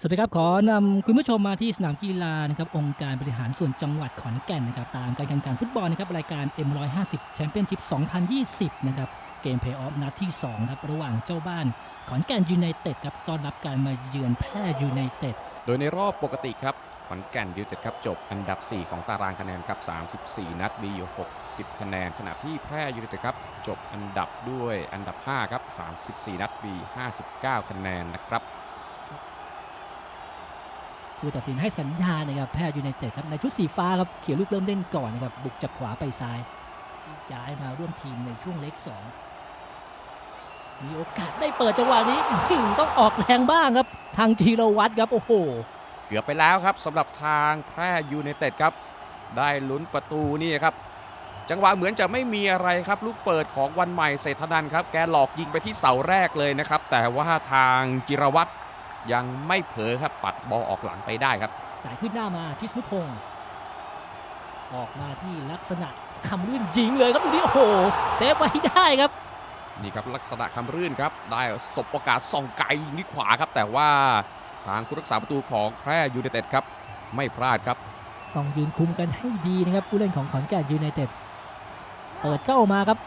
สวัสดีครับ ขอนำคุณผู้ชมมาที่สนามกีฬานะครับองค์การบริหารส่วนจังหวัดขอนแก่นนะครับตามการแข่งขันฟุตบอลนะครับรายการ M150 แชมเปี้ยนชิพ2020 นะครับเกมเพย์ออฟนัดที่2ครับระหว่างเจ้าบ้านขอนแก่นยูไนเต็ดครับต้อนรับการมาเยือนแพร่ยูไนเต็ดโดยในรอบปกติครับขอนแก่นยูไนเต็ดครับจบอันดับ 4 ของตารางคะแนนครับ 34 นัดมีอยู่ 60 คะแนน ขณะที่แพร่ยูไนเต็ดครับจบอันดับด้วยอันดับ 5 ครับ 34 นัดมี 59 คะแนนนะครับ ผู้ตัดสินให้สัญญานะครับแพร่ยูไนเต็ดครับในชุดสีฟ้าครับเขียวลูกเริ่มเล่นก่อนนะครับบุกจากขวาไปซ้ายย้ายมาร่วมทีมในช่วงเล็กสองมีโอกาสได้เปิดจังหวะนี้ต้องออกแรงบ้างครับ ทางจีรวัตรครับโอ้โห เกือบไปแล้วครับสำหรับทางแพร่ยูไนเต็ดครับ ได้ลุ้นประตูนี่ครับ จังหวะเหมือนจะไม่มีอะไรครับ ลูกเปิดของวันใหม่เศรษฐนันครับ แกหลอกยิงไปที่เสาแรกเลยนะครับ แต่ว่าทางจิรวัตร ยังไม่เผลอครับปัดบอลออกหลังไปได้ครับ จ่ายขึ้นหน้ามาทิสนุพงศ์ออกมาที่ลักษณะคำลื่นยิงเลยครับดูนี่โอ้โหเซฟไว้ได้ครับนี่ครับลักษณะคำรื่นครับได้สบโอกาสส่องไกลยิงที่ขวาครับ แต่ว่าทางผู้รักษาประตูของแพร่ยูไนเต็ดครับไม่พลาดครับต้องยืนคุมกันให้ดีนะครับผู้เล่นของขอนแก่นยูไนเต็ดเปิดเข้ามาครับ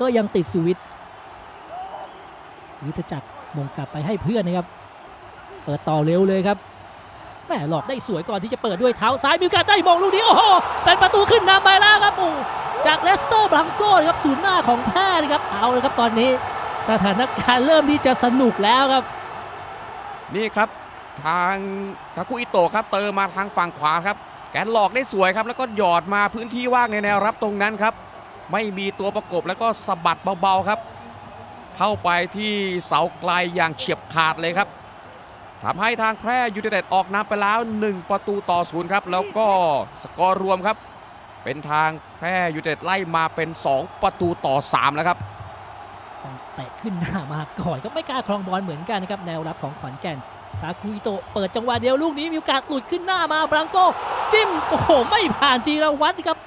ก็ยังติดสวิตช์ยุทธจักรมงกลับไปให้เพื่อนนะครับ เปิดต่อเร็วเลยครับแหม่หลอดได้สวยก่อนที่จะเปิดด้วยเท้าซ้ายมีโอกาสได้มองลูกนี้โอ้โหเป็นประตูขึ้นนำไปแล้วครับโอ้จากเลสเตอร์บลังโก้ครับศูนย์หน้าของแพร่นะครับเอาเลยครับตอนนี้ สถานการณ์เริ่มที่จะสนุกแล้วครับ นี่ครับทางทาคุอิโตะครับเติมมาทางฝั่งขวาครับ แกนหลอกได้สวยครับ แล้วก็หยอดมาพื้นที่ว่างในแนวรับตรงนั้นครับ ไม่มีตัวประกบแล้วก็สะบัดเบาๆครับ เข้าไปที่เสาไกลอย่างเฉียบขาดเลยครับ ทำให้ทางแพร่ยูไนเต็ดออกนำไปแล้ว 1 ประตูต่อศูนย์ครับ แล้วก็สกอร์รวมครับ เป็นทางแพร่ยูไนเต็ดไล่มาเป็น 2 ประตูต่อ 3 แล้วครับต้องเตะขึ้นหน้ามาก่อนก็ไม่กล้าครองบอลเหมือนกันนะครับแนวรับของขอนแก่นซาคุอิโตะเปิดจังหวะเดียวลูกนี้มีโอกาสหลุดขึ้นหน้ามาบรังโกจิ้มโอ้โหไม่ผ่านจีรวัตรครับ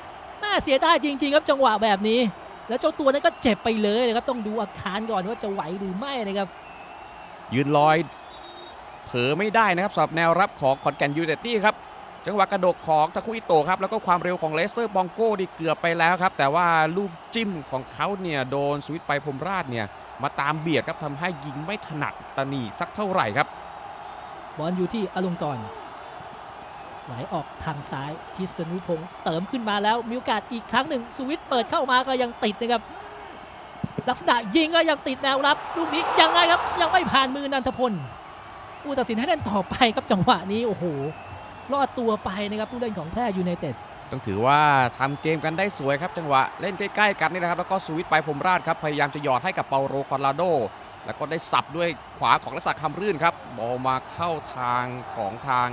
น่าเสียดายจริง ๆ ครับจังหวะแบบนี้ แล้วเจ้าตัวนั้นก็เจ็บไปเลยนะครับต้องดูอาการก่อนว่าจะไหวหรือไม่นะครับยืนลอยเผล อไม่ได้นะครับสำหรับแนวรับของขอนแก่นยูไนเต็ดนี่ครับจังหวะกระโดดของทาคุอิโตะครับแล้วก็ความเร็วของเลสเตอร์บองโก้ดีเกือบไปแล้วครับ แต่ว่าลูกจิ้มของเขาเนี่ยโดนสวิตไปพรมราชเนี่ยมาตามเบียดครับทำให้ยิงไม่ถนัดตะนีสักเท่าไหร่ครับบอลอยู่ที่อลงกรไหลออกทางซ้ายทิศนุพงศ์เติมขึ้นมาแล้วมีโอกาสอีกครั้งหนึ่งสวิตเปิดเข้ามาก็ยังติดนะครับลักษณะยิงก็ยังติดแนวรับ ลูกนี้ยังไงครับยังไม่ผ่านมือนันทพล ผู้ตัดสินให้เล่นต่อไปครับจังหวะนี้โอ้โหรอดตัวไปนะครับผู้เล่นของแพร่ยูไนเต็ดต้องถือว่าทำเกมกันได้สวยครับ จังหวะเล่นใกล้ๆกันนี่นะครับ แล้วก็สวิตไปพรหมราชครับพยายามจะหยอดให้กับเปาโรคอนราโด แล้วก็ได้สับด้วยขวาของลักษณะคำรื่นครับบอลมาเข้าทางของทาง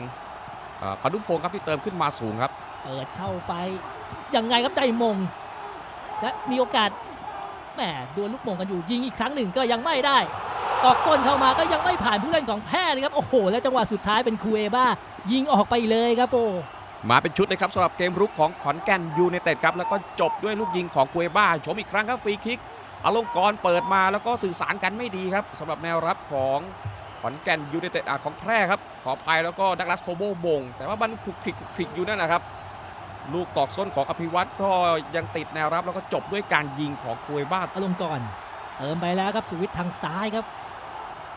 เอ่อพานุพงศ์ครับที่เติมขึ้นมาสูงครับเปิดเข้าไปยังไงครับได้มง และมีโอกาสแหมดวลลูกมงกันอยู่ยิงอีกครั้งหนึ่งก็ยังไม่ได้ ออกต้นเข้ามาก็ยังไม่ผ่านผู้เล่นของแพ้นะครับ โอ้โห แล้วจังหวะสุดท้ายเป็นคูเอบ้า ยิงออกไปเลยครับโอ้มาเป็นชุดเลยครับสำหรับเกมรุกของขอนแก่นยูไนเต็ดครับ แล้วก็จบด้วยลูกยิงของกุเอบ้าชมอีกครั้งครับฟรีคิกอารมณ์กรเปิดมาแล้วก็สื่อสารกันไม่ดีครับสำหรับแนวรับของขอนแก่นยูไนเต็ดอะของแพร่ครับขออภัยแล้วก็ดักลัสโคโบมง แต่ว่ามันคลุกคลิกคลุกคลิกอยู่นั่นแหละครับลูกตอกส้นของอภิวัตรก็ยังติดแนวรับแล้วก็จบด้วยการยิงของกุเอบ้าอารมณ์ก่อนเติมไปแล้วครับสุวิทย์ทางซ้ายครับ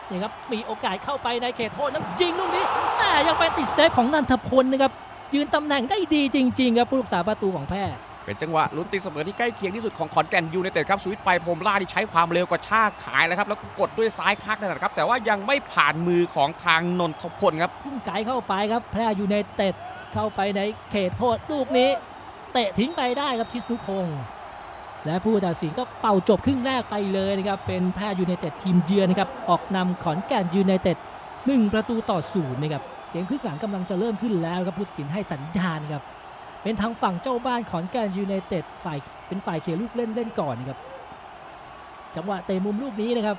นี่ครับมีโอกาสเข้าไปในเขตโทษแล้วยิงลูกนี้แหมยังไปติดเซฟของนันทพลนะครับยืนตำแหน่งได้ดีจริงๆครับผู้รักษาประตูของแพร่เป็นจังหวะลุ้นตีเสมอที่ใกล้เคียงที่สุดของขอนแก่นยูไนเต็ดครับสวิตไปพรหมล่าที่ใช้ความเร็วกว่าชากขายแล้วครับแล้วก็กดด้วยซ้ายคักนะครับ แต่ว่ายังไม่ผ่านมือของทางนนทพลครับพุ่งไกลเข้าไปครับแพร่ยูไนเต็ดเข้าไปในเขตโทษลูกนี้ เตะทิ้งไปได้ครับทิสนุพงศ์ และผู้ตัดสินก็เป่าจบครึ่งแรกไปเลยนะครับ เป็นแพร่ยูไนเต็ดทีมเยือนนะครับ ออกนำขอนแก่นยูไนเต็ดหนึ่งประตูต่อศูนย์นะครับ เกมครึ่งหลังกำลังจะเริ่มขึ้นแล้วครับผู้ตัดสินให้สัญญาณครับ เป็นทางฝั่งเจ้าบ้านขอนแก่นยูไนเต็ดฝ่ายเป็นฝ่ายเคลียร์ลูกเล่นเล่นก่อนนะครับ จังหวะเตะมุมลูกนี้นะครับ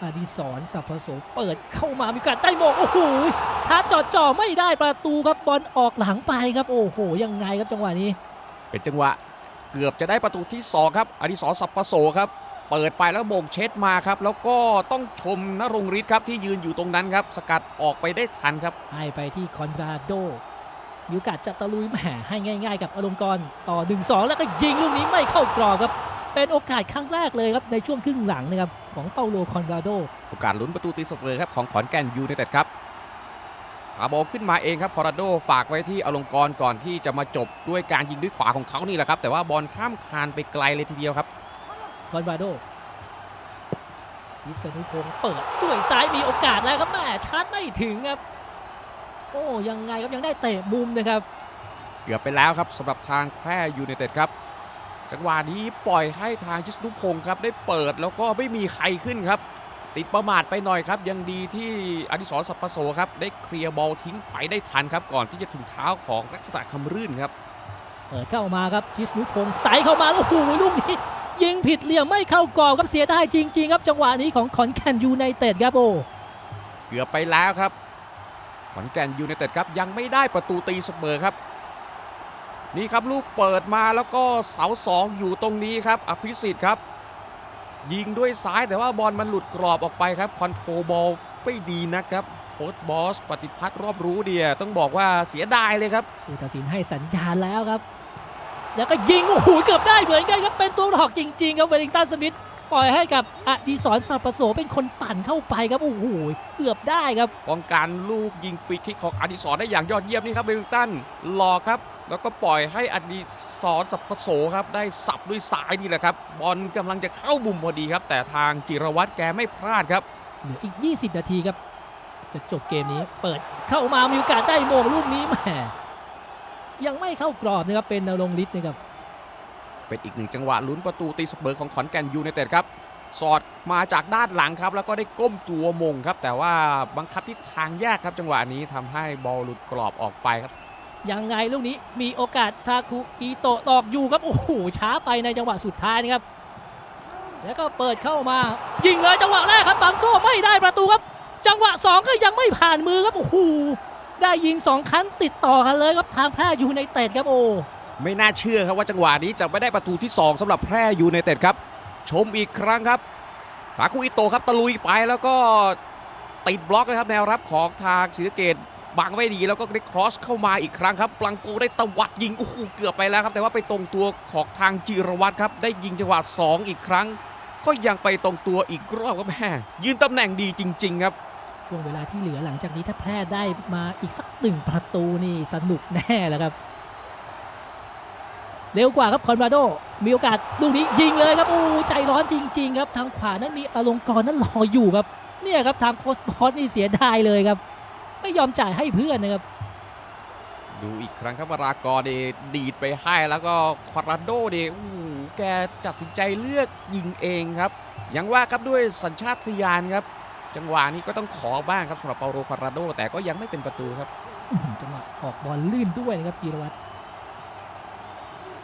อดิศรสัพพโสเปิดเข้ามามีการได้โมงโอ้โหชาร์จจ่อจ่อไม่ได้ประตูครับบอลออกหลังไปครับ โอ้โหยังไงครับจังหวะนี้ เป็นจังหวะ เกือบจะได้ประตูที่ 2 ครับอดิศรสัพพโสครับ เปิดไปแล้วโมงเช็ดมาครับ แล้วก็ต้องชมนรงฤทธิ์ครับที่ยืนอยู่ตรงนั้นครับ สกัดออกไปได้ทันครับ ให้ไปที่คอนราโดมีโอกาสจะตะลุยแหมให้ง่าย ๆ กับอลงกรณ์ต่อ 1-2 แล้วก็ยิงลูกนี้ไม่เข้ากรอบครับ เป็นโอกาสครั้งแรกเลยครับในช่วงครึ่งหลังนะครับของเปาโลคอนราโด โอกาสลุ้นประตูตีเสมอครับของขอนแก่นยูไนเต็ดครับ อาโบอลขึ้นมาเองครับคอราโดฝากไว้ที่อลงกรณ์ก่อนที่จะมาจบด้วยการยิงด้วยขวาของเขานี่แหละครับ แต่ว่าบอลข้ามคานไปไกลเลยทีเดียวครับคอนราโดทิสนุพงศ์เปิดด้วยซ้ายมีโอกาสแล้วครับแหม่ชาร์จไม่ถึงครับ โอ้ยังไงครับยังได้เตะมุมนะครับ เกือบไปแล้วครับสำหรับทางแพร่ยูไนเต็ดครับจังหวะนี้ปล่อยให้ทางชิสนุพงศ์ครับได้เปิดแล้วก็ไม่มีใครขึ้นครับ ติดประมาทไปหน่อยครับ ยังดีที่อดิศรสัพพโสครับ ได้เคลียร์บอลทิ้งไปได้ทันครับ ก่อนที่จะถึงเท้าของรักษณะคำรื่นครับเปิดเข้ามาครับทิสนุพงศ์ใส่เข้ามาแล้วโอ้โหลูกนี้ ยิงผิดเหลี่ยมไม่เข้ากรอบครับเสียดายจริง ๆ ครับ จังหวะนี้ของขอนแก่นยูไนเต็ดครับโอ้เกือบไปแล้วครับขอนแก่นยูไนเต็ดครับยังไม่ได้ประตูตีเสมอครับ นี่ครับลูกเปิดมาแล้วก็เสาสองอยู่ตรงนี้ครับ อภิสิทธิ์ครับ ยิงด้วยซ้ายแต่ว่าบอลมันหลุดกรอบออกไปครับคอนโทรลบอลไม่ดีนะครับโค้ชบอส ปฏิพัฒน์รอบรู้เดียต้องบอกว่าเสียดายเลยครับผู้ตัดสินให้สัญญาณแล้วครับ แล้วก็ยิงโอ้โหเกือบได้เหมือนกันครับเป็นตัวหลอกจริง ๆ ครับเวลลิงตันสมิธปล่อยให้กับอดีศรสัพพโสเป็นคนปั่นเข้าไปครับโอ้โหเกือบได้ครับป้องกันลูกยิงฟรีคิกของอดิศรได้อย่างยอดเยี่ยมนี่ครับเวลลิงตันหลอกครับ แล้วก็ปล่อยให้อดิ ศรสัพพโสครับได้สับด้วยซ้ายนี่แหละครับ บอลกำลังจะเข้ามุมพอดีครับ แต่ทางจิรวัตรแกไม่พลาดครับ เหลืออีก 20 นาทีครับ จะจบเกมนี้เปิดเข้ามามีโอกาสได้โมงลูกนี้แหมยังไม่เข้ากรอบนะครับเป็นนรงฤทธิ์นะครับเป็นอีกหนึ่งจังหวะลุ้นประตูตีเสมอของขอนแก่นยูไนเต็ดครับสอดมาจากด้านหลังครับ แล้วก็ได้ก้มตัวมงครับ แต่ว่าบังคับที่ทางแยกครับจังหวะนี้ทำให้บอลหลุดกรอบออกไปครับ ยังไงลูกนี้มีโอกาสทาคุอิโตะตอกอยู่ครับ โอ้โห ช้าไปในจังหวะสุดท้ายนะครับ แล้วก็เปิดเข้ามา ยิงเลยจังหวะแรกครับบังโก้ไม่ได้ประตูครับ จังหวะ 2 ก็ยังไม่ผ่านมือครับ โอ้โห ได้ยิง 2 ครั้งติดต่อกันเลยครับทางแพร่ยูไนเต็ดครับโอ้ไม่น่าเชื่อครับว่าจังหวะนี้จะไม่ได้ประตูที่ 2สำหรับแพร่ยูไนเต็ดครับ ชมอีกครั้งครับทาคุอิโตะครับตะลุยไปแล้วก็ติดบล็อกนะครับแนวรับของทางศรีสะเกด บังไม่ดีแล้วก็ได้ครอสเข้ามาอีกครั้งครับปลังโกได้ตวัดยิงโอ้โหเกือบไปแล้วครับ แต่ว่าไปตรงตัวของทางจิรวัตรครับ ได้ยิงจังหวะ2 อีกครั้ง ก็ยังไปตรงตัวอีกรอบครับแม่ยืนตำแหน่งดีจริง ๆ ครับช่วงเวลาที่เหลือหลังจากนี้ถ้าแพร่ได้มาอีกสักหนึ่งประตูนี่สนุกแน่แล้วครับ เร็วกว่าครับคอนราโด มีโอกาสลูกนี้ยิงเลยครับโอ้ใจร้อนจริง ๆ ครับ ทางขวานั้นมีอลงกรณ์นั้นรออยู่ครับ เนี่ยครับทางโคสปอร์ตนี่เสียดายเลยครับ ไม่ยอมจ่ายให้เพื่อนนะครับ ดูอีกครั้งครับวรากรเดดีดไปให้แล้วก็ควาราโดเดโอ้โหแกตัดสินใจเลือกยิงเองครับ ยังว่าครับด้วยสัญชาตญาณครับ จังหวะนี้ก็ต้องขอบ้างครับสำหรับเปาโรควาราโด แต่ก็ยังไม่เป็นประตูครับอื้อหือจังหวะออกบอลลื่นด้วยนะครับจีรวัตร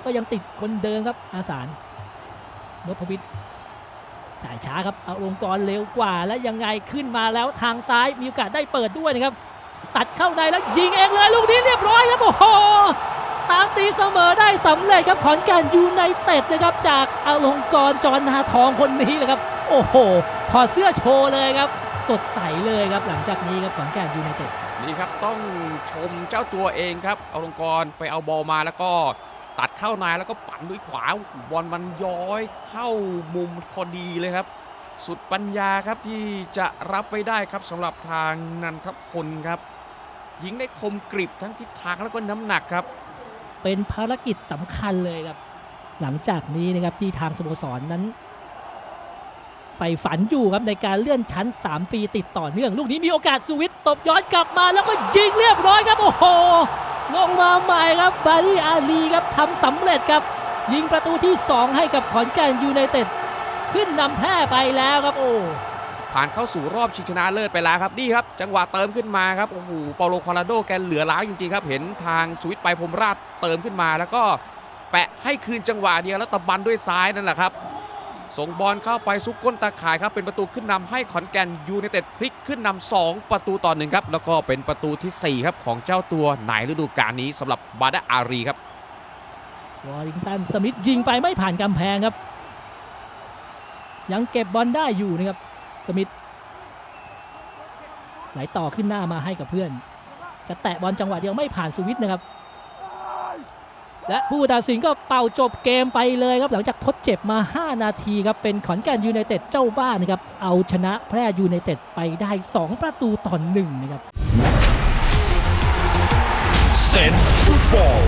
ก็ยังติดคนเดิมครับอาสารนพวิทย์ จ่ายช้าครับเอาลงค์กรเร็วกว่าแล้วยังไงขึ้นมาแล้วทางซ้ายมีโอกาสได้เปิดด้วยนะครับ ตัดเข้าในแล้วยิงเองเลยลูกนี้เรียบร้อยครับโอ้โหตามตีเสมอได้สำเร็จครับขอนแก่นยูไนเต็ดนะครับจากอาลงกรจรนาทองคนนี้เลยครับ โอ้โหถอดเสื้อโชว์เลยครับ สดใสเลยครับหลังจากนี้ครับขอนแก่นยูไนเต็ดนี่ครับต้องชมเจ้าตัวเองครับอาลงกรไปเอาบอลมาแล้วก็ ตัดเข้าในแล้วก็ปั่นด้วยขวาบอลมันย้อยเข้ามุมพอดีเลยครับ สุดปัญญาครับที่จะรับไว้ได้ครับสำหรับทางนันทพลครับ ยิงได้คมกริบทั้งทิศทางแล้วก็น้ำหนักครับ เป็นภารกิจสำคัญเลยครับ หลังจากนี้นะครับที่ทางสโมสรนนั้นใฝ่ฝันอยู่ครับในการเลื่อนชั้น 3 ปีติดต่อเนื่อง ลูกนี้มีโอกาสสวิตตบย้อนกลับมาแล้วก็ยิงเรียบร้อยครับโอ้โห ลงมาใหม่ครับบารีอาลีครับทำสำเร็จครับ ยิงประตูที่ 2 ให้กับขอนแก่นยูไนเต็ดขึ้นนำแพร่ไปแล้วครับโอ้ผ่านเข้าสู่รอบชิงชนะเลิศไปแล้วครับนี่ครับ จังหวะเติมขึ้นมาครับโอ้โหเปาโลควาราโดแกเหลือล้างจริงๆครับ เห็นทางสวิตไปพรมราชเติมขึ้นมาแล้วก็แปะให้คืนจังหวะเดียวแล้วตะบันด้วยซ้ายนั่นแหละครับ ส่งบอลเข้าไปซุกก้นตาข่ายครับ เป็นประตูขึ้นนำให้ขอนแก่นยูไนเต็ดพลิกขึ้นนำสองประตูต่อหนึ่งครับ แล้วก็เป็นประตูทีสี่4 ครับ ของเจ้าตัวในฤดูกาลนี้สำหรับบาดาอารีครับวอริงตันสมิธยิงไปไม่ผ่านกำแพงครับ ยังเก็บบอลได้อยู่นะครับสมิธไหลต่อขึ้นหน้ามาให้กับเพื่อน จะแตะบอลจังหวะเดียวไม่ผ่านสวิตนะครับ และผู้ตัดสินก็เป่าจบเกมไปเลยครับ หลังจากทดเจ็บมา 5 นาทีครับ เป็นขอนแก่นยูไนเต็ดเจ้าบ้านนะครับ เอาชนะแพร่ยูไนเต็ดไปได้ 2 ประตูต่อหนึ่งนะครับ เซนฟุตบอล